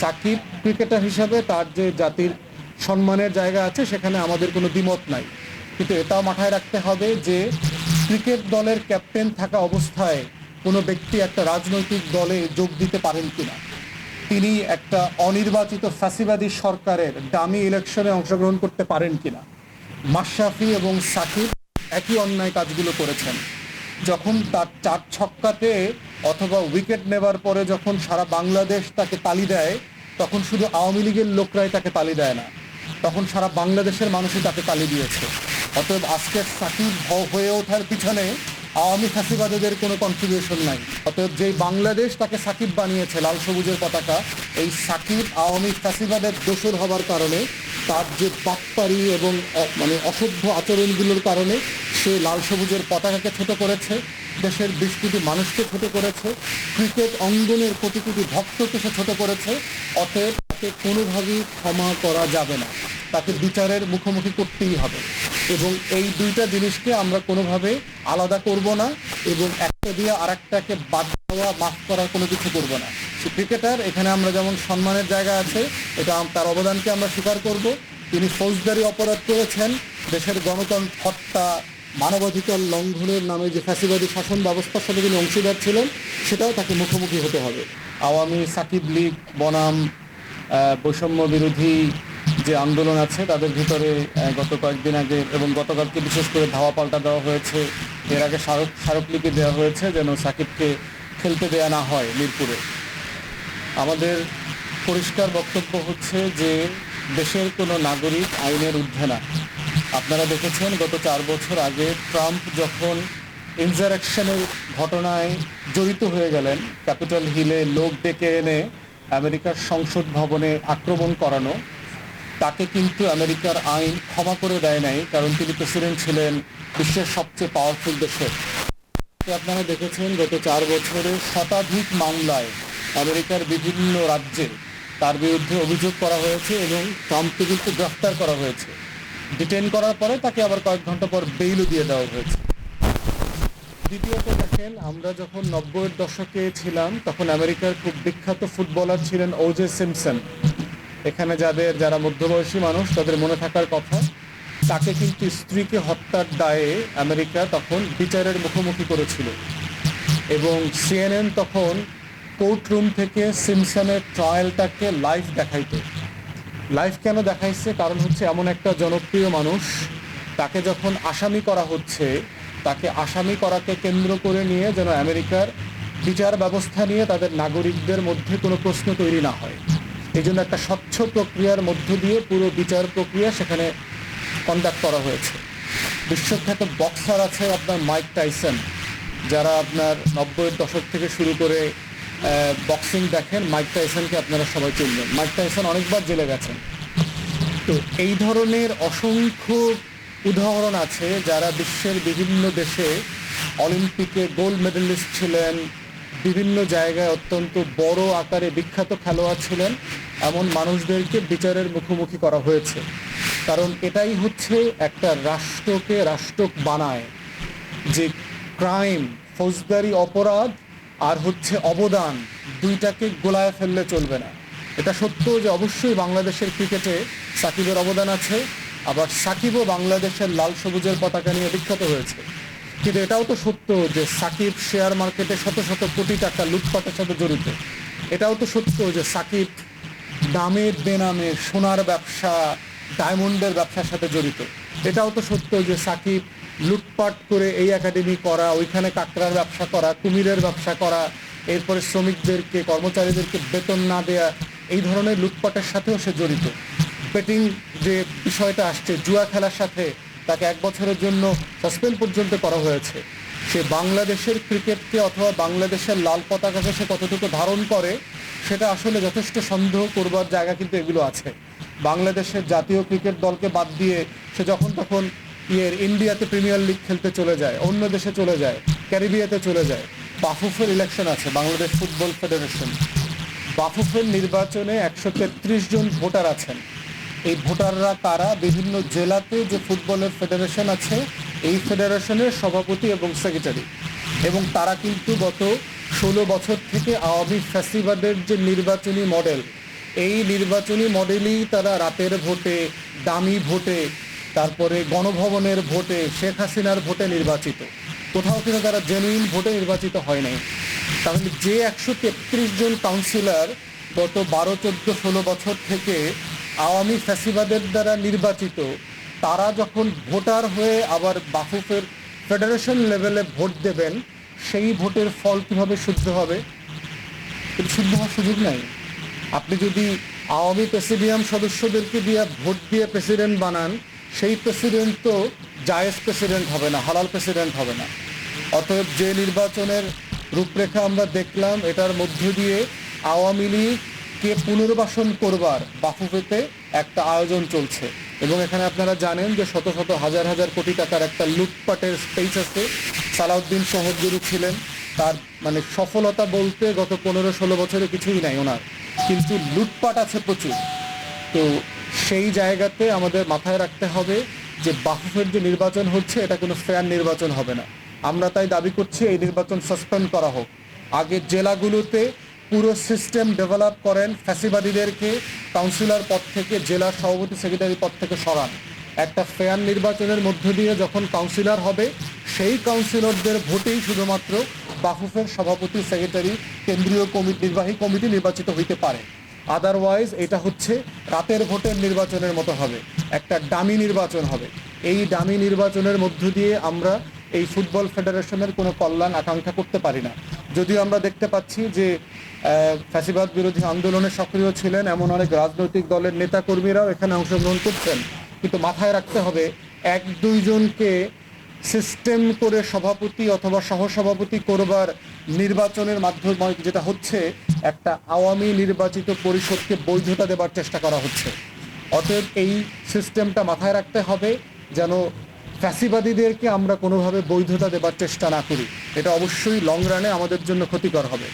Shakib cricketer হিসাবে তার যে জাতির সম্মানের জায়গা আছে, সেখানে আমাদের কোনো দ্বিমত নাই। কিন্তু এটাও মাথায় রাখতে হবে যে ক্রিকেট দলের ক্যাপ্টেন থাকা অবস্থায় কোনো ব্যক্তি একটা রাজনৈতিক দলে যোগ দিতে পারেন কিনা। তিনি একটা অনির্বাচিত ফ্যাসিবাদী সরকারের দামি ইলেকশনে অংশগ্রহণ করতে পারেন কিনা। মাশরাফি এবং সাকিব একই অন্যায় কাজগুলো করেছেন। যখন তার চার ছক্কাতে অথবা উইকেট নেবার পরে যখন সারা বাংলাদেশ তাকে তালি দেয়, তখন শুধু আওয়ামী লীগের লোকরাই তাকে তালি দেয় না, তখন সারা বাংলাদেশের মানুষই তাকে তালি দিয়েছে। অতএব আজকের সাকিব হয়ে ওঠার পিছনে আওয়ামী ফাঁসিবাদীদের কোনো কন্ট্রিবিউশন নাই। অতএব যেই বাংলাদেশ তাকে সাকিব বানিয়েছে লাল সবুজের পতাকা, এই সাকিব আওয়ামী ফাঁসিবাদের দোষর হবার কারণে, তার যে বাটপারি এবং মানে অসভ্য আচরণগুলোর কারণে সে লাল সবুজের পতাকাকে ছোট করেছে, দেশের বিশ কোটি মানুষকে ছোট করেছে, ক্রিকেট অঙ্গনের কোটি কোটি ভক্তকে সে ছোট করেছে, অতএব তাকে কোনোভাবেই ক্ষমা করা যাবে না। তাকে বিচারের মুখোমুখি করতেই হবে। এবং এই দুইটা জিনিসকে আমরা কোনোভাবে আলাদা করব না এবং একটা দিয়ে আরেকটাকে বাদ দেওয়া, মাফ করার কোনো কিছু করব না। ক্রিকেটার এখানে আমরা যেমন সম্মানের জায়গা আছে, এটা তার অবদানকে আমরা স্বীকার করব। তিনি ফৌজদারি অপরাধ করেছেন, দেশের গণতন্ত্র হত্যা মানবাধিকার লঙ্ঘনের নামে যে ফ্যাসিবাদী শাসন ব্যবস্থার সাথে তিনি অংশীদার ছিলেন, সেটাও তাকে মুখোমুখি হতে হবে। আওয়ামী, সাকিব লীগ, বনাম বৈষম্য বিরোধী যে আন্দোলন আছে, তাদের ভিতরে গত কয়েকদিন আগে এবং গতকালকে বিশেষ করে ধাওয়া পাল্টা দেওয়া হয়েছে, এর আগে স্মারক স্মারকলিপি দেওয়া হয়েছে যেন সাকিবকে খেলতে দেয়া না হয় মিরপুরে। আমাদের পরিষ্কার বক্তব্য হচ্ছে যে, দেশের কোনো নাগরিক আইনের ঊর্ধ্বে না। আপনারা দেখেছেন, গত চার বছর আগে ট্রাম্প যখন ইনজারেকশনের ঘটনায় জড়িত হয়ে গেলেন, ক্যাপিটাল হিলে লোক ডেকে এনে আমেরিকার সংসদ ভবনে আক্রমণ করানো, তাকে কিন্তু আমেরিকার আইন ক্ষমা করে দেয় নাই, কারণ তিনি প্রেসিডেন্ট ছিলেন বিশ্বের সবচেয়ে পাওয়ারফুল দেশের আপনারা দেখেছেন, গত চার বছরে শতাধিক মামলায় আমেরিকার বিভিন্ন রাজ্যে তার বিরুদ্ধে অভিযোগ করা হয়েছে এবং ট্রাম্পকে কিন্তু গ্রেফতার করা হয়েছে। ডিটেন করার পরে তাকে আবার কয়েক ঘণ্টা পর বেইলও দিয়ে দেওয়া হয়েছে। দ্বিতীয়ত দেখেন, আমরা যখন নব্বইয়ের দশকে ছিলাম, তখন আমেরিকার খুব বিখ্যাত ফুটবলার ছিলেন ওজে সিমসন এখানে যাদের, যারা মধ্যবয়সী মানুষ, তাদের মনে থাকার কথা, তাকে কিন্তু স্ত্রীকে হত্যার দায়ে আমেরিকা তখন বিচারের মুখোমুখি করেছিল। এবং সিএনএন তখন কোর্ট রুম থেকে সিমসনের ট্রায়ালটাকে লাইভ দেখাইতো। লাইভ কেন দেখাইছে? কারণ হচ্ছে এমন একটা জনপ্রিয় মানুষ, তাকে যখন আসামি করা হচ্ছে, তাকে আসামি করাকে কেন্দ্র করে নিয়ে যেন আমেরিকার বিচার ব্যবস্থা নিয়ে তাদের নাগরিকদের মধ্যে কোনো প্রশ্ন তৈরি না হয়। এই জন্য একটা স্বচ্ছ প্রক্রিয়ার মধ্য দিয়ে পুরো বিচার প্রক্রিয়া সেখানে কন্ডাক্ট করা হয়েছে। বিশ্বখ্যাত বক্সার আছে আপনার মাইক টাইসন যারা আপনার নব্বইয়ের দশক থেকে শুরু করে বক্সিং দেখেন মাইক টাইসনকে আপনারা সবাই চিনবেন। মাইক টাইসন অনেকবার জেলে গেছেন। তো এই ধরনের অসংখ্য উদাহরণ আছে যারা বিশ্বের বিভিন্ন দেশে অলিম্পিকে গোল্ড মেডেলিস্ট ছিলেন, বিভিন্ন জায়গায় অত্যন্ত বড় আকারে বিখ্যাত খেলোয়াড় ছিলেন, এমন মানুষদেরকে বিচারের মুখোমুখি করা হয়েছে। কারণ এটাই হচ্ছে একটা রাষ্ট্রকে রাষ্ট্র বানায়, যে ক্রাইম ফৌজদারি অপরাধ আর হচ্ছে অবদান দুইটাকে গোলায় ফেললে চলবে না। এটা সত্য যে অবশ্যই বাংলাদেশের ক্রিকেটে সাকিবের অবদান আছে, আবার সাকিবও বাংলাদেশের লাল সবুজের পতাকা নিয়ে বিখ্যাত হয়েছে। কিন্তু এটাও তো সত্য যে সাকিব শেয়ার মার্কেটে শত শত কোটি টাকা লুটপাটের সাথে জড়িত। এটাও তো সত্য যে সাকিব দামে বেনামে সোনার ব্যবসা, ডায়মন্ডের ব্যবসার সাথে জড়িত। এটাও তো সত্য যে সাকিব লুটপাট করে এই একাডেমি করা, ওইখানে কাকড়ার ব্যবসা করা, কুমিরের ব্যবসা করা, এরপরে শ্রমিকদেরকে, কর্মচারীদেরকে বেতন না দেয়া, এই ধরনের লুটপাটের সাথেও সে জড়িত। বেটিং যে বিষয়টা আসছে, জুয়া খেলার সাথে তাকে এক বছরের জন্য সাসপেন্ড পর্যন্ত করা হয়েছে। সে বাংলাদেশের ক্রিকেটকে অথবা বাংলাদেশের লাল পতাকাকে সে কতটুকু ধারণ করে, সেটা আসলে যথেষ্ট সন্দেহ করবার জায়গা কিন্তু এগুলো আছে। বাংলাদেশের জাতীয় ক্রিকেট দলকে বাদ দিয়ে সে যখন তখন ইয়ের ইন্ডিয়াতে প্রিমিয়ার লিগ খেলতে চলে যায়, অন্য দেশে চলে যায়, ক্যারিবিয়াতে চলে যায়। বাফুফের ইলেকশন আছে, বাংলাদেশ ফুটবল ফেডারেশন বাফুফের নির্বাচনে একশো তেত্রিশ জন ভোটার আছেন। এই ভোটাররা তারা বিভিন্ন জেলাতে যে ফুটবলের ফেডারেশন আছে, এই ফেডারেশনের সভাপতি এবং সেক্রেটারি এবং তারা কিন্তু গত ষোলো বছর থেকে আওয়ামী ফ্যাসিবাদের যে নির্বাচনী মডেল এই নির্বাচনী মডেলই তারা রাতের ভোটে, দামি ভোটে তারপরে গণভবনের ভোটে শেখ হাসিনার ভোটে নির্বাচিত। কোথাও কিন্তু তারা জেনুইন ভোটে নির্বাচিত হয় নাই। তাহলে যে একশো তেত্রিশ জন কাউন্সিলর গত বারো, চোদ্দ, ষোলো বছর থেকে আওয়ামী ফ্যাসিবাদের দ্বারা নির্বাচিত, তারা যখন ভোটার হয়ে আবার বাফুফের ফেডারেশন লেভেলে ভোট দেবেন, সেই ভোটের ফল কীভাবে শুদ্ধ হবে? শুদ্ধ হওয়ার সুযোগ নাই। আপনি যদি আওয়ামী প্রেসিডিয়াম সদস্যদেরকে দিয়ে ভোট দিয়ে প্রেসিডেন্ট বানান সেই প্রেসিডেন্ট তো জায়েজ প্রেসিডেন্ট হবে না, হালাল প্রেসিডেন্ট হবে না। অতএব যে নির্বাচনের রূপরেখা আমরা দেখলাম, এটার মধ্য দিয়ে আওয়ামী লীগকে পুনর্বাসন করবার বাফুফেতে একটা আয়োজন চলছে। এবং এখানে আপনারা জানেন যে শত শত হাজার হাজার কোটি টাকার একটা লুটপাটের স্পেস আছে। সালাউদ্দিন সহজগুরু ছিলেন, তার মানে সফলতা বলতে গত পনেরো ষোলো বছরে কিছুই নাই ওনার। কিন্তু লুটপাট আছে প্রচুর। তো সেই জায়গাতে আমাদের মাথায় রাখতে হবে যে বাফুফের যে নির্বাচন হচ্ছে, এটা কোনো ফেয়ার নির্বাচন হবে না। আমরা তাই দাবি করছি, এই নির্বাচন সাসপেন্ড করা হোক। আগে জেলাগুলোতে পুরো সিস্টেম ডেভেলপ করেন ফ্যাসিবাদীদেরকে কাউন্সিলর পদ থেকে, জেলা সভাপতি সেক্রেটারি পদ থেকে সরান। একটা ফেয়ার নির্বাচনের মধ্য দিয়ে যখন কাউন্সিলর হবে, সেই কাউন্সিলরদের ভোটেই শুধুমাত্র বাফুফের সভাপতি সেক্রেটারি কেন্দ্রীয় কমিটি নির্বাহী কমিটি নির্বাচিত হইতে পারে। আদারওয়াইজ এটা হচ্ছে রাতের ভোটের নির্বাচনের মতো হবে। একটা ডামি নির্বাচন হবে। এই ডামি নির্বাচনের মধ্য দিয়ে আমরা এই ফুটবল ফেডারেশনের কোনো কল্যাণ, আকাঙ্ক্ষা করতে পারি না। যদিও আমরা দেখতে পাচ্ছি যে ফ্যাসিবাদ বিরোধী আন্দোলনে সক্রিয় ছিলেন এমন অনেক রাজনৈতিক দলের নেতাকর্মীরাও এখানে অংশগ্রহণ করছেন। কিন্তু মাথায় রাখতে হবে, এক দুইজনকে সিস্টেম করে সভাপতি অথবা সহসভাপতি করবার নির্বাচনের মাধ্যমে যেটা হচ্ছে একটা আওয়ামী নির্বাচিত পরিষদকে বৈধতা দেবার চেষ্টা করা হচ্ছে। অতএব এই সিস্টেমটা মাথায় রাখতে হবে যেন ফ্যাসিবাদীদেরকে আমরা কোনোভাবে বৈধতা দেবার চেষ্টা না করি। এটা অবশ্যই লং রানে আমাদের জন্য ক্ষতিকর হবে।